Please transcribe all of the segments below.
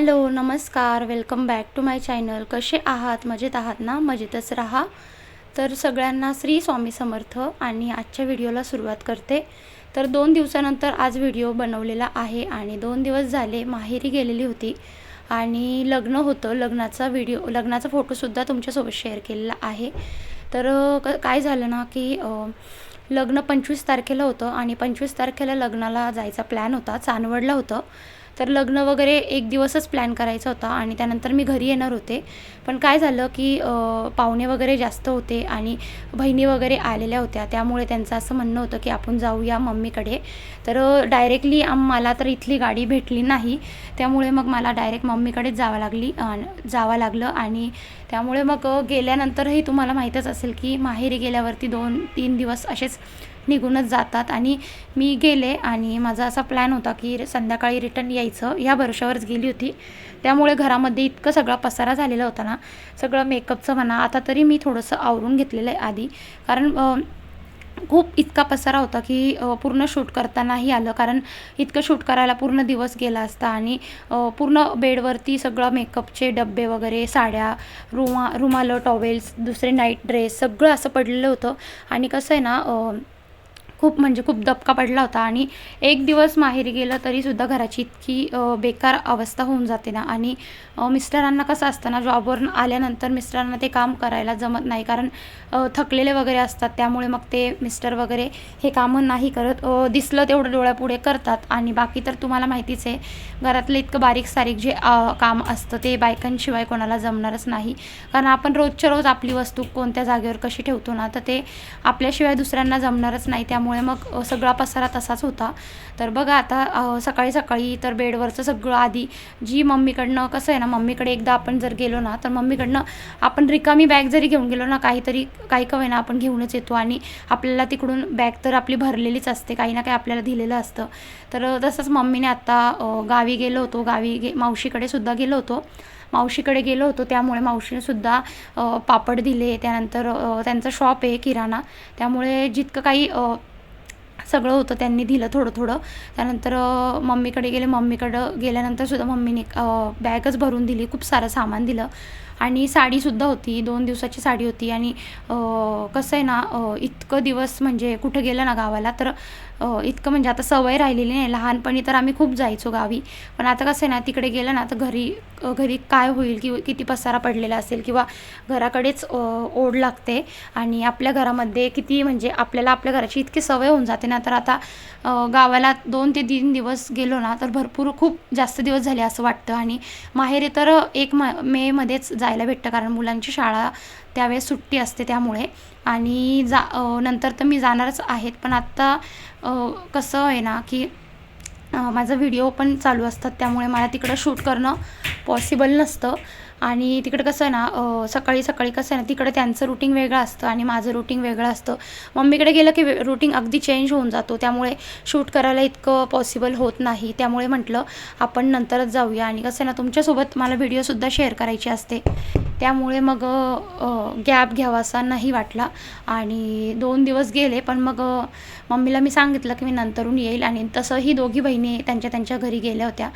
Hello नमस्कार. Welcome back to my channel. कसे आहात? मजेत आहात ना? मजेतच राहा. तर सगळ्यांना श्री स्वामी समर्थ आणि आजच्या व्हिडिओला सुरुवात करते. तर दोन दिवसानंतर आज व्हिडिओ बनवलेला आहे आणि दोन दिवस झाले माहेरी गेलेली होती आणि लग्न होतं. लग्नाचा व्हिडिओ लग्नाचा फोटोसुद्धा तुमच्यासोबत शेअर केलेला आहे. तर क काय झालं ना की लग्न पंचवीस तारखेला होतं आणि पंचवीस तारखेला लग्नाला जायचा प्लॅन होता चांदवडला होतं. तर लग्न वगैरे एक दिवसच प्लॅन करायचा होता आणि त्यानंतर मी घरी येणार होते. पण काय झालं की पाहुणे वगैरे जास्त होते आणि बहिणी वगैरे आलेल्या होत्या. त्यामुळे त्यांचं असं म्हणणं होतं की आपण जाऊया मम्मीकडे. तर डायरेक्टली मला तर इथली गाडी भेटली नाही. त्यामुळे मग मला डायरेक्ट मम्मीकडेच जावं लागली जावं लागलं आणि त्यामुळे मग गेल्यानंतरही तुम्हाला माहीतच असेल की माहेरी गेल्यावरती दोन तीन दिवस असेच निघूनच जातात. आणि मी गेले आणि माझा असा प्लॅन होता की संध्याकाळी रिटर्न यायचं. ह्या भरोशावरच गेली होती. त्यामुळे घरामध्ये इतकं सगळा पसारा झालेला होता ना सगळं मेकअपचं म्हणा आता तरी मी थोडंसं आवरून घेतलेलं आहे आधी. कारण खूप इतका पसारा होता की पूर्ण शूट करतानाही आलं. कारण इतकं शूट करायला पूर्ण दिवस गेला असता आणि पूर्ण बेडवरती सगळं मेकअपचे डब्बे वगैरे साड्या रुमा रुमालं टॉवेल्स दुसरे नाईट ड्रेस सगळं असं पडलेलं होतं. आणि कसं आहे ना खूप म्हणजे खूप दबका पडला होता आणि एक दिवस माहेरी गेलं तरीसुद्धा घराची इतकी बेकार अवस्था होऊन जाते ना. आणि मिस्टरांना कसं असतं ना जॉबवरून आल्यानंतर मिस्टरांना ते काम करायला जमत नाही. कारण थकलेले वगैरे असतात. त्यामुळे मग ते मिस्टर वगैरे हे कामं नाही करत. दिसलं तेवढं डोळ्यापुढे करतात. आणि बाकी तर तुम्हाला माहितीच आहे घरातलं इतकं बारीक सारीक जे काम असतं ते बायकांशिवाय कोणाला जमणारच नाही. कारण आपण रोजच्या रोज आपली वस्तू कोणत्या जागेवर कशी ठेवतो ना तर ते आपल्याशिवाय दुसऱ्यांना जमणारच नाही. त्यामुळे मग सगळा पसारा तसाच होता. तर बघा आता सकाळी सकाळी तर बेडवरचं सगळं आधी जी मम्मीकडनं कसं आहे ना मम्मीकडे एकदा आपण जर गेलो ना तर मम्मीकडनं आपण रिकामी बॅग जरी घेऊन गेलो ना काहीतरी काही का ना आपण घेऊनच येतो आणि आपल्याला तिकडून बॅग तर आपली भरलेलीच असते काही ना काही आपल्याला दिलेलं असतं. तर तसंच मम्मीने आता गावी गेलो होतो गावी गे मावशीकडे सुद्धा गेलो होतो. मावशीकडे गेलो होतो त्यामुळे मावशीने सुद्धा पापड दिले त्यानंतर त्यांचं शॉप आहे किराणा. त्यामुळे जितकं काही सगळं होतं त्यांनी दिलं थोडं थोडं. त्यानंतर मम्मीकडे गेले. मम्मीकडं गेल्यानंतर सुद्धा मम्मीने बॅगच भरून दिली. खूप सारं सामान दिलं. आणि साडीसुद्धा होती दोन दिवसाची साडी होती. आणि कसं आहे ना इतकं दिवस म्हणजे कुठं गेलं ना गावाला तर इतकं म्हणजे आता सवय राहिलेली नाही. लहानपणी तर आम्ही खूप जायचो गावी. पण आता कसं आहे ना तिकडे गेलं ना तर घरी घरी काय होईल कि किती पसारा पडलेला असेल किंवा घराकडेच ओढ लागते. आणि आपल्या घरामध्ये किती म्हणजे आपल्याला आपल्या घराची इतकी सवय होऊन जाते ना तर आता गावाला दोन ते तीन दिवस गेलो ना तर भरपूर खूप जास्त दिवस झाले असं वाटतं. आणि माहेरी तर एक म मेमध्येच जा जायला भेटतं कारण मुलांची शाळा त्यावेळेस सुट्टी असते त्यामुळे. आणि जा नंतर तर मी जाणारच आहेत पण आत्ता कसं आहे ना की माझा व्हिडिओ पण चालू असतात त्यामुळे मला तिकडं शूट करणं पॉसिबल नसतं. आणि तिकडं कसं आहे ना सकाळी सकाळी कसं आहे ना तिकडे त्यांचं रुटीन वेगळं असतं आणि माझं रुटीन वेगळं असतं. मम्मीकडे गेलं की रुटीन अगदी चेंज होऊन जातो. त्यामुळे शूट करायला इतकं पॉसिबल होत नाही. त्यामुळे म्हटलं आपण नंतरच जाऊया. आणि कसं आहे ना तुमच्यासोबत मला व्हिडिओसुद्धा शेअर करायची असते. त्यामुळे मग गॅप घ्यावासा नाही वाटला. आणि दोन दिवस गेले पण मग मम्मीला मी सांगितलं की मी नंतरून येईल. आणि तसंही दोघी बहिणी त्यांच्या त्यांच्या घरी गेल्या होत्या.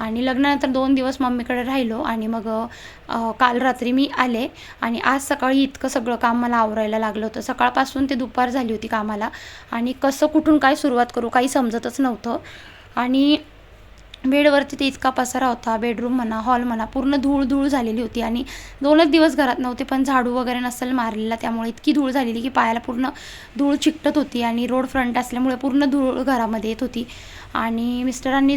आणि लग्नानंतर दोन दिवस मम्मीकडे राहिलो. आणि मग काल रात्री मी आले. आणि आज सकाळी इतकं सगळं काम मला आवरायला लागलं होतं. सकाळपासून ते दुपार झाली होती कामाला. आणि कसं कुठून काय सुरुवात करू काही समजतच नव्हतं. आणि बेडवरती ते इतका पसारा होता बेडरूम म्हणा हॉल म्हणा पूर्ण धूळ धूळ झालेली होती आणि दोनच दिवस घरात नव्हते पण झाडू वगैरे नसेल मारलेला त्यामुळे इतकी धूळ झालेली की पायाला पूर्ण धूळ चिकटत होती आणि रोड फ्रंट असल्यामुळे पूर्ण धूळ घरामध्ये येत होती. आणि मिस्टरांनी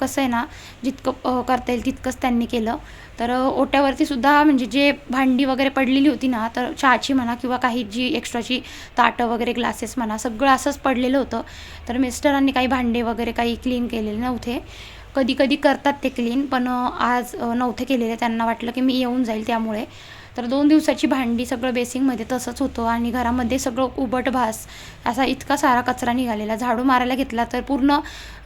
कसं आहे ना जितकं करता येईल तितकंच त्यांनी केलं. तर ओट्यावरती सुद्धा म्हणजे जे भांडी वगैरे पडलेली होती ना तर चहाची म्हणा किंवा काही जी एक्स्ट्राची ताटं वगैरे ग्लासेस म्हणा सगळं असंच पडलेलं होतं. तर मिस्टरांनी काही भांडे वगैरे काही क्लीन केलेले नव्हते. कधी कधी करतात ते क्लीन पण आज नव्हते केलेले. त्यांना वाटलं की मी येऊन जाईल त्यामुळे. तर दोन दिवसाची भांडी सगळं बेसिंगमध्ये तसंच होतं आणि घरामध्ये सगळं उबट भास असा इतका सारा कचरा निघालेला. झाडू मारायला घेतला तर पूर्ण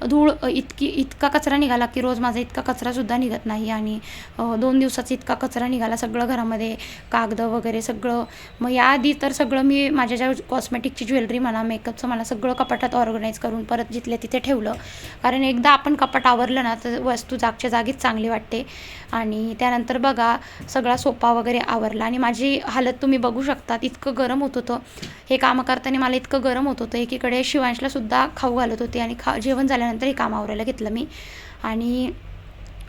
धूळ इतकी इतका कचरा निघाला की रोज माझा इतका कचरासुद्धा निघत नाही आणि दोन दिवसाचा इतका कचरा निघाला सगळं घरामध्ये कागद वगैरे सगळं. मग याआधी तर सगळं मी माझ्या ज्या कॉस्मेटिकची ज्वेलरी म्हणा मेकअपचं मला सगळं कपाटात ऑर्गनाईज करून परत जिथल्या तिथे ठेवलं. कारण एकदा आपण कपाट आवरलं ना तर वस्तू जागच्या जागीच चांगली वाटते. आणि त्यानंतर बघा सगळा सोपा वगैरे आवरला आणि माझी हालत तुम्ही बघू शकतात इतकं गरम होत होतं. हे कामं करताना मला इतकं गरम होत होतं. एकीकडे शिवांशलासुद्धा खाऊ घालत होते आणि खा जेवण झाल्यानंतर हे काम आवरायला घेतलं मी. आणि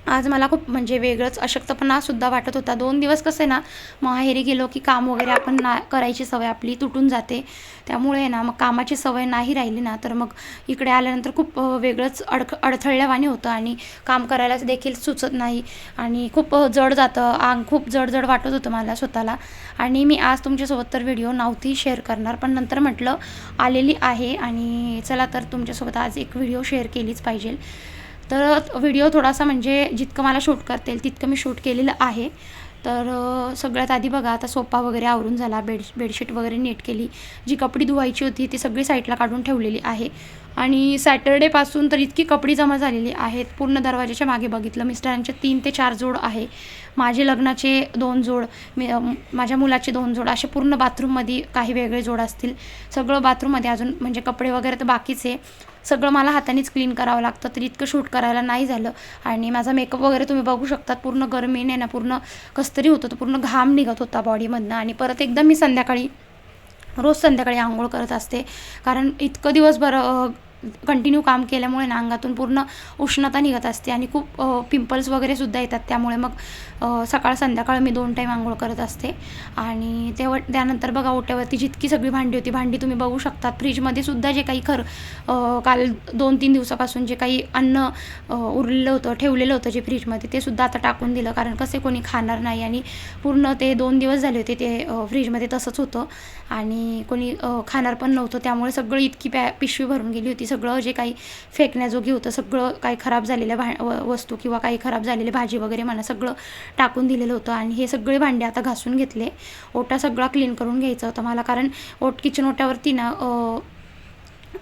आज मला खूप म्हणजे वेगळंच अशक्तपणासुद्धा वाटत होता. दोन दिवस कसे ना माहेरी गेलो की काम वगैरे आपण ना करायची सवय आपली तुटून जाते. त्यामुळे ना मग कामाची सवय नाही राहिली ना तर मग इकडे आल्यानंतर खूप वेगळंच अडक अडथळल्यावाणी होतं आणि काम करायला देखील सुचत नाही. आणि खूप जड जातं. आंग खूप जड जड वाटत होतं मला स्वतःला. आणि मी आज तुमच्यासोबत तर व्हिडिओ नव्हती शेअर करणार पण नंतर म्हटलं आलेली आहे आणि चला तर तुमच्यासोबत आज एक व्हिडिओ शेअर केलीच पाहिजे तर व्हिडिओ थोडासा म्हणजे जितकं मला शूट करता येईल तितकं मी शूट केलेलं आहे. तर सगळ्यात आधी बघा आता सोपा वगैरे आवरून झाला बेड बेडशीट वगैरे नीट केली जी कपडी धुवायची होती ती सगळी साईडला काढून ठेवलेली आहे. आणि सॅटर्डेपासून तर इतकी कपडी जमा झालेली आहेत पूर्ण दरवाजाच्या मागे बघितलं मिस्टरांचे तीन ते चार जोड आहे. माझे लग्नाचे दोन जोड मी माझ्या मुलाचे दोन जोड असे पूर्ण बाथरूममध्ये काही वेगळे जोड असतील. सगळं बाथरूममध्ये अजून म्हणजे कपडे वगैरे तर बाकीच आहे. सगळं मला हातानेच क्लीन करावं लागतं तर इतकं शूट करायला नाही झालं. आणि माझा मेकअप वगैरे तुम्ही बघू शकतात पूर्ण गरमीने ना पूर्ण कसतरी होतं तर पूर्ण घाम निघत होता बॉडीमधनं आणि परत एकदा मी संध्याकाळी रोज संध्याकाळी आंघोळ करत असते. कारण इतकं दिवसभर कंटिन्यू काम केल्यामुळे ना अंगातून पूर्ण उष्णता निघत असते आणि खूप पिंपल्स वगैरे सुद्धा येतात. त्यामुळे मग सकाळ संध्याकाळ मी दोन टाईम आंघोळ करत असते. आणि तेव्हा त्यानंतर बघा ओट्यावरती जितकी सगळी भांडी होती भांडी तुम्ही बघू शकतात. फ्रीजमध्ये सुद्धा जे काही खर काल दोन तीन दिवसापासून जे काही अन्न उरलेलं होतं ठेवलेलं होतं जे फ्रीजमध्ये ते सुद्धा आता टाकून दिलं. कारण कसे कोणी खाणार नाही आणि पूर्ण ते दोन दिवस झाले होते ते फ्रीजमध्ये तसंच होतं. आणि कोणी खाणार पण नव्हतं. त्यामुळे सगळं इतकी पॅ पिशवी भरून गेली होती. सगळं जे काही फेकण्याजोगी होतं सगळं काही खराब झालेल्या भा वस्तू किंवा काही खराब झालेली भाजी वगैरे मला सगळं टाकून दिलेलं होतं आणि हे सगळे भांडे आता घासून घेतले. ओटा सगळा क्लीन करून घ्यायचा होता मला कारण ओट किचन ओट्यावरती ना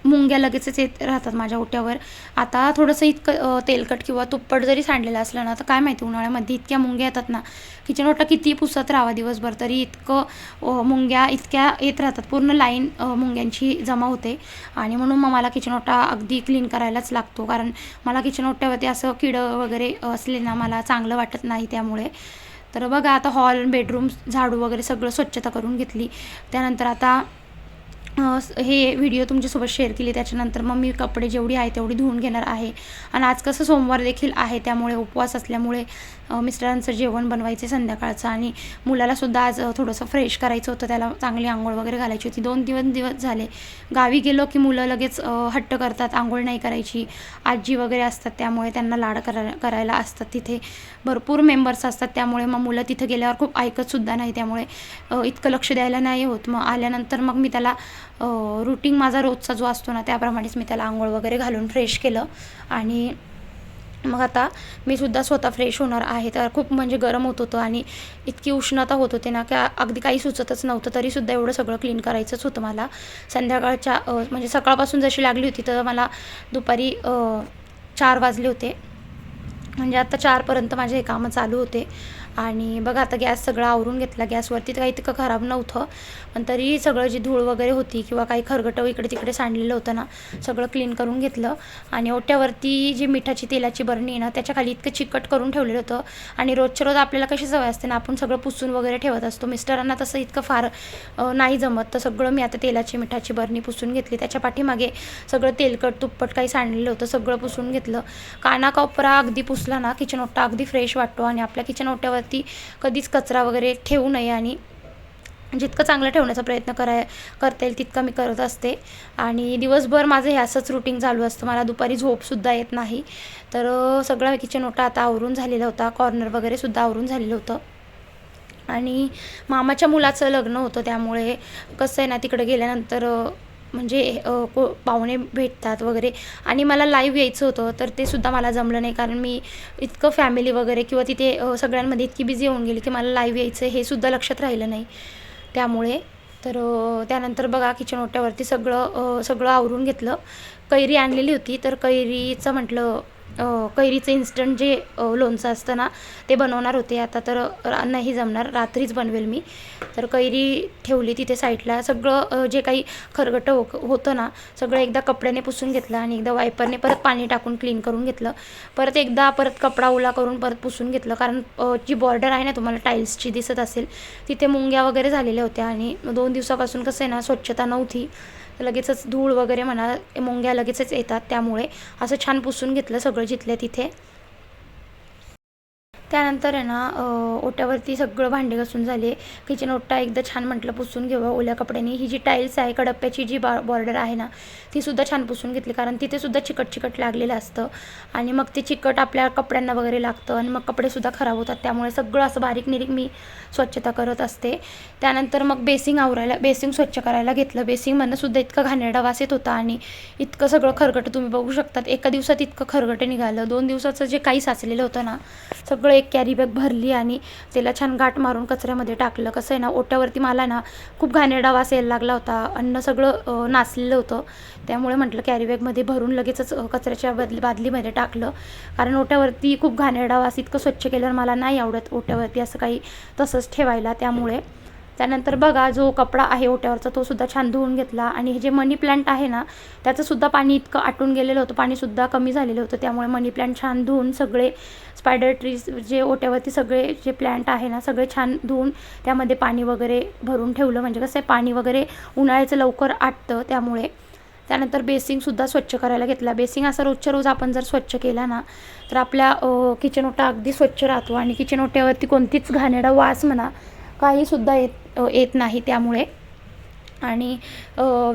मुंग्या लगेचच येत राहतात माझ्या ओट्यावर. आता थोडंसं इतकं तेलकट किंवा तुप्पट जरी सांडलेलं असलं ना तर काय माहिती उन्हाळ्यामध्ये इतक्या मुंग्या येतात ना. किचन ओटा किती पुसत राहावा दिवसभर तरी इतकं मुंग्या इतक्या येत राहतात. पूर्ण लाईन मुंग्यांची जमा होते. आणि म्हणून मग मला किचन ओटा अगदी क्लीन करायलाच लागतो. कारण मला किचन ओट्यावरती असं किडं वगैरे असले ना मला चांगलं वाटत नाही त्यामुळे. तर बघा आता हॉल बेडरूम झाडू वगैरे सगळं स्वच्छता करून घेतली. त्यानंतर आता हे व्हिडिओ तुमच्यासोबत शेअर केली त्याच्यानंतर मग मी कपडे जेवढी आहे तेवढी धुवून घेणार आहे. आणि आज कसं सोमवार देखील आहे त्यामुळे उपवास असल्यामुळे मिस्टरांचं जेवण बनवायचं संध्याकाळचं आणि मुलालासुद्धा आज थोडंसं फ्रेश करायचं होतं त्याला चांगली आंघोळ वगैरे घालायची होती. दोन दिवस दिवस झाले. गावी गेलो की मुलं लगेच हट्ट करतात आंघोळ नाही करायची. आजी वगैरे असतात त्यामुळे त्यांना लाड करा करायला असतात तिथे. भरपूर मेंबर्स असतात त्यामुळे मग मुलं तिथं गेल्यावर खूप ऐकतसुद्धा नाही. त्यामुळे इतकं लक्ष द्यायला नाही होत. मग आल्यानंतर मग मी त्याला रुटीन माझा रोजचा जो असतो ना त्याप्रमाणेच मी त्याला आंघोळ वगैरे घालून फ्रेश केलं. आणि मग आता मी सुद्धा स्वतः फ्रेश होणार आहे. तर खूप म्हणजे गरम होत होतं आणि इतकी उष्णता होत होती ना की अगदी काही सुचतच नव्हतं. तरीसुद्धा एवढं सगळं क्लीन करायचंच होतं मला. संध्याकाळच्या म्हणजे सकाळपासून जशी लागली होती तर मला दुपारी चार वाजले होते. म्हणजे आता चारपर्यंत माझे हे कामं चालू होते. आणि बघा आता गॅस सगळं आवरून घेतला. गॅसवरती तर काही इतकं खराब नव्हतं पण तरी सगळं जी धूळ वगैरे होती किंवा काही खरगटं इकडे तिकडे सांडलेलं होतं ना सगळं क्लीन करून घेतलं. आणि ओट्यावरती जी मिठाची तेलाची बरणी आहे ना त्याच्याखाली इतकं चिकट करून ठेवलेलं होतं. आणि रोजच्या रोज आपल्याला कशी सवय असते ना आपण सगळं पुसून वगैरे ठेवत असतो. मिस्टरांना तसं इतकं फार नाही जमत. तर सगळं मी आता तेलाची मिठाची बरणी पुसून घेतली. त्याच्या पाठीमागे सगळं तेलकट तुप्पट काही सांडलेलं होतं सगळं पुसून घेतलं. काना कानाकोपरा अगदी पुसला ना किचन ओटा अगदी फ्रेश वाटतो. आणि आपल्या किचन ओट्यावर ओट्यावरती कधीच कचरा वगैरे ठेवू नये आणि जितकं चांगलं ठेवण्याचा प्रयत्न कराय करता येईल तितकं मी करत असते. आणि दिवसभर माझं हे असंच रुटीन चालू असतं. मला दुपारी झोपसुद्धा येत नाही. तर सगळा किचन ओटा आता आवरून झालेला होता कॉर्नर वगैरे सुद्धा आवरून झालेलं होतं. आणि मामाच्या मुलाचं लग्न होतं त्यामुळे कसं आहे ना तिकडे गेल्यानंतर म्हणजे को पाहुणे भेटतात वगैरे. आणि मला लाईव्ह यायचं होतं तर ते सुद्धा मला जमलं नाही. कारण मी इतकं फॅमिली वगैरे किंवा तिथे सगळ्यांमध्ये इतकी बिझी होऊन गेली की मला लाईव्ह यायचं हे सुद्धा लक्षात राहिलं नाही. त्यामुळे तर त्यानंतर बघा किचन ओट्यावरती सगळं सगळं आवरून घेतलं. कैरी आणलेली होती तर कैरीचं म्हटलं कैरीचं इन्स्टंट जे लोणचं असतं ना ते बनवणार होते. आता तर नाही जमणार. रात्रीच बनवेल मी. तर कैरी ठेवली तिथे साईडला. सगळं जे काही खरगटं हो होतं ना सगळं एकदा कपड्याने पुसून घेतलं आणि एकदा वायपरने परत पाणी टाकून क्लीन करून घेतलं. परत एकदा परत कपडा ओला करून परत पुसून घेतलं. कारण जी बॉर्डर आहे ना तुम्हाला टाईल्सची दिसत असेल तिथे मुंग्या वगैरे झालेल्या होत्या. आणि दोन दिवसापासून कसं आहे ना स्वच्छता नव्हती. लगेचच धूळ वगैरे म्हणा मुंग्या लगेचच येतात त्यामुळे. असं छान पुसून घेतलं सगळं जिथल्या तिथे. त्यानंतर आहे ना ओट्यावरती सगळं भांडे घासून झाले. किचन ओटा एकदा छान म्हटलं पुसून घेऊ ओल्या कपड्याने. ही जी टाईल्स आहे कडप्प्याची जी बा बॉर्डर आहे ना ती सुद्धा छान पुसून घेतली कारण तिथेसुद्धा चिकट चिकट लागलेलं असतं. आणि मग ते चिकट आपल्या कपड्यांना वगैरे लागतं आणि मग कपडेसुद्धा खराब होतात. त्यामुळे सगळं असं बारीक निरीक मी स्वच्छता करत असते. त्यानंतर मग बेसिंग आवरायला बेसिंग स्वच्छ करायला घेतलं. बेसिंगमधनं सुद्धा इतका घाणेरडा वास येत होता आणि इतकं सगळं खरगट तुम्ही बघू शकतात. एका दिवसात इतकं खरगटं निघालं. दोन दिवसाचं जे काही साचलेलं होतं ना सगळं एक कॅरी बॅग भरली आणि त्याला छान गाठ मारून कचऱ्यामध्ये टाकलं. कसं आहे ना ओट्यावरती मला ना खूप घाणेरडा वास यायला लागला होता. अन्न सगळं नाचलेलं होतं. त्यामुळे म्हटलं कॅरी बॅगमध्ये भरून लगेचच कचऱ्याच्या बदली बादलीमध्ये टाकलं. कारण ओट्यावरती खूप घाणेरडा वास इतकं स्वच्छ केल्यावर मला नाही आवडत ओट्यावरती असं काही तसंच ठेवायला. त्यामुळे त्यानंतर बघा जो कपडा आहे ओट्यावरचा तो सुद्धा छान धुवून घेतला. आणि हे जे मनी प्लांट आहे ना त्याचं सुद्धा पाणी इतकं आटून गेलेलं होतं पाणीसुद्धा कमी झालेलं होतं. त्यामुळे मनी प्लांट छान धुवून सगळे स्पायडर ट्रीज जे ओट्यावरती सगळे जे प्लांट आहे ना सगळे छान धुवून त्यामध्ये पाणी वगैरे भरून ठेवलं. म्हणजे कसं आहे पाणी वगैरे उन्हाळ्याचं लवकर आटतं त्यामुळे. त्यानंतर बेसिंगसुद्धा स्वच्छ करायला घेतला. बेसिंग असा रोजच्या रोज आपण जर स्वच्छ केला ना तर आपल्या किचन ओटा अगदी स्वच्छ राहतो. आणि किचन ओट्यावरती कोणतीच घाणेरडा वास म्हणा काहीसुद्धा येत येत नाही त्यामुळे. आणि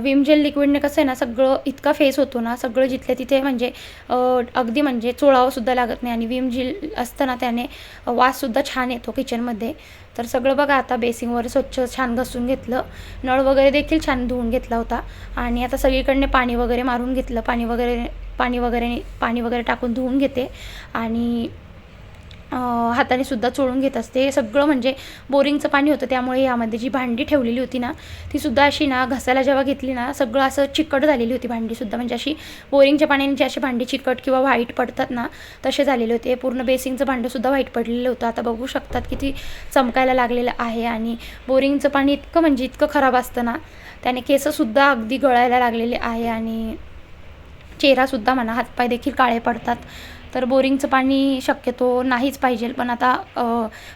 विम जेल लिक्विडने कसं आहे ना सगळं इतका फेस होतो ना सगळं जिथल्या तिथे म्हणजे अगदी म्हणजे चोळावंसुद्धा लागत नाही. आणि विम जेल असतं ना त्याने वाससुद्धा छान येतो किचनमध्ये. तर सगळं बघा आता बेसिंगवर स्वच्छ छान घासून घेतलं. नळ वगैरे देखील छान धुवून घेतला होता. आणि आता सगळीकडने पाणी वगैरे मारून घेतलं. पाणी वगैरे पाणी वगैरे पाणी वगैरे टाकून धुवून घेते. आणि हाताने सुद्धा चोळून घेत असते. सगळं म्हणजे बोरिंगचं पाणी होतं. त्यामुळे यामध्ये जी भांडी ठेवलेली होती ना ती सुद्धा अशी ना घसायला जेव्हा घेतली ना सगळं असं चिकट झालेली होती भांडीसुद्धा म्हणजे अशी बोरिंगच्या पाण्याने जे अशी भांडी चिकट किंवा व्हाईट पडतात ना तसे झालेले होते. पूर्ण बेसिंगचं भांडंसुद्धा व्हाईट पडलेलं होतं. आता बघू शकतात किती चमकायला लागलेलं आहे. आणि बोरिंगचं पाणी इतकं म्हणजे इतकं खराब असतं ना त्याने केसंसुद्धा अगदी गळायला लागलेले आहे. आणि चेहरासुद्धा म्हणा हातपाय देखील काळे पडतात. तर बोरिंगचं पाणी शक्यतो नाहीच पाहिजे. पण आता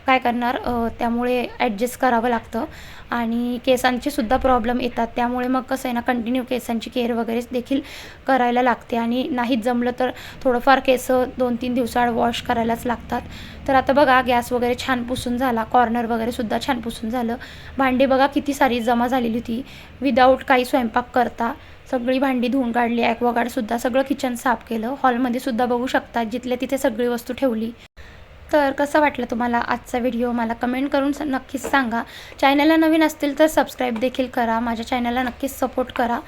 काय करणार त्यामुळे ॲडजस्ट करावं लागतं. आणि केसांचे सुद्धा प्रॉब्लेम येतात. त्यामुळे मग कसं आहे ना कंटिन्यू केसांची केअर वगैरे देखील करायला लागते. आणि नाहीच जमलं तर थोडंफार केस दोन तीन दिवसाआड वॉश करायलाच लागतात. तर आता बघा गॅस वगैरे छान पुसून झाला. कॉर्नर वगैरे सुद्धा छान पुसून झालं. भांडी बघा किती सारी जमा झालेली होती. विदाऊट काही स्वयंपाक करता. सगळी भांडी धुवून काढली ॲक्वागार्डसुद्धा सगळं किचन साफ केलं. हॉलमध्ये सुद्धा बघू शकता जिथल्या तिथे सगळी वस्तू ठेवली. तर कसं वाटलं तुम्हाला आजचा व्हिडिओ मला कमेंट करून स- नक्कीच सांगा. चॅनलला नवीन असतील तर सबस्क्राईब देखील करा. माझ्या चॅनलला नक्कीच सपोर्ट करा.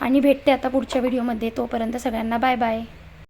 आणि भेटते आता पुढच्या व्हिडिओमध्ये तोपर्यंत सगळ्यांना बाय बाय